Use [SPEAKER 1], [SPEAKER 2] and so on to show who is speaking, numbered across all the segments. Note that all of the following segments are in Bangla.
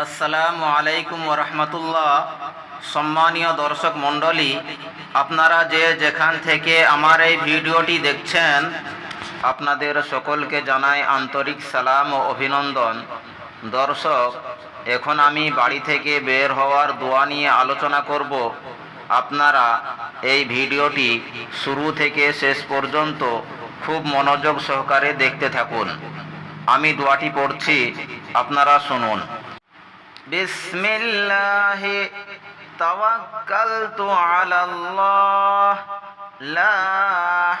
[SPEAKER 1] আসসালামু আলাইকুম রহমতুল্লাহ। সম্মানীয় দর্শক মণ্ডলী, আপনারা যে যেখান থেকে আমার এই ভিডিওটি দেখছেন, আপনাদের সকলকে জানাই আন্তরিক সালাম ও অভিনন্দন। দর্শক, এখন আমি বাড়ি থেকে বের হওয়ার দোয়া নিয়ে আলোচনা করব। আপনারা এই ভিডিওটি শুরু থেকে শেষ পর্যন্ত খুব মনোযোগ সহকারে দেখতে থাকুন। আমি দোয়াটি পড়ছি, আপনারা শুনুন। بسم الله توكلت على الله لا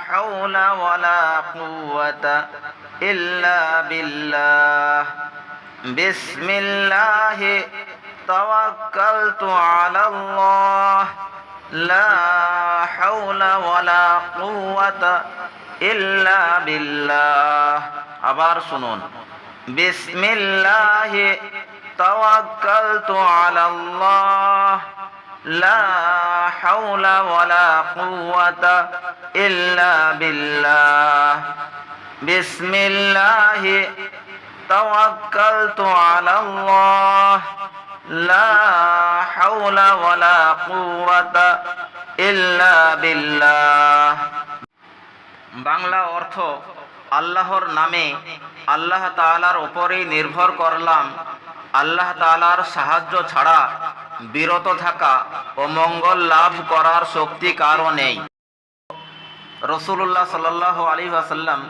[SPEAKER 1] حول ولا قوة إلا بالله بسم الله توكلت على الله لا حول ولا قوة إلا بالله আবার শুনুন বিসমিল্লাহি توكلت على الله لا حول ولا قوة إلا بالله بسم الله توكلت على الله لا حول ولا قوة إلا بالله বাংলা অর্থ আল্লাহর নামে আল্লাহ তাআলার ওপরেই নির্ভর করলাম আল্লাহ তাআলার সাহায্য ছাড়া বিরত থাকা ও মঙ্গল লাভ করার শক্তি কারও নেই। রসুল্লাহ সাল্লাহ আলী আসাল্লাম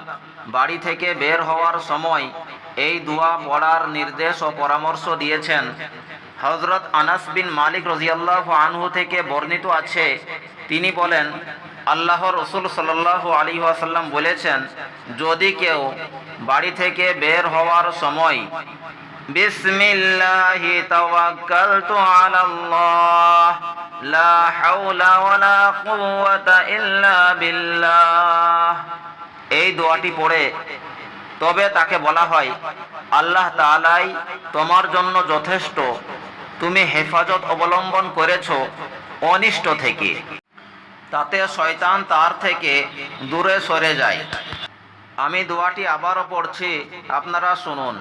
[SPEAKER 1] বাড়ি থেকে বের হওয়ার সময় এই দোয়া পড়ার নির্দেশ ও পরামর্শ দিয়েছেন। হজরত আনাস বিন মালিক রজিয়াল্লাহ আনহু থেকে বর্ণিত আছে, তিনি বলেন আল্লাহ রসুল সাল্লাহ আলী আসাল্লাম বলেছেন, যদি কেউ বাড়ি থেকে বের হওয়ার সময় বিসমিল্লাহি তাওয়াক্কালতু আলাল্লাহ। লা হাওলা ওয়ালা কুওয়াতা ইল্লা বিল্লাহ। এই দোয়াটি পড়ে তবে তাকে বলা হয়, আল্লাহ তাআলাই তোমার জন্য যথেষ্ট, তুমি হেফাজত অবলম্বন করেছ অনিষ্ট থেকে। তাতে শয়তান তার থেকে দূরে সরে যায়। আমি দোয়াটি আবারও পড়ছি, আপনারা শুনুন।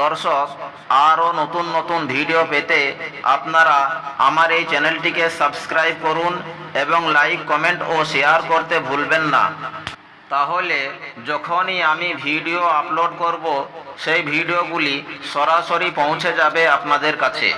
[SPEAKER 1] দর্শক, আরও নতুন নতুন ভিডিও পেতে আপনারা আমার এই চ্যানেলটিকে সাবস্ক্রাইব করুন এবং লাইক, কমেন্ট ও শেয়ার করতে ভুলবেন না। তাহলে যখনই আমি ভিডিও আপলোড করব, সেই ভিডিওগুলি সরাসরি পৌঁছে যাবে আপনাদের কাছে।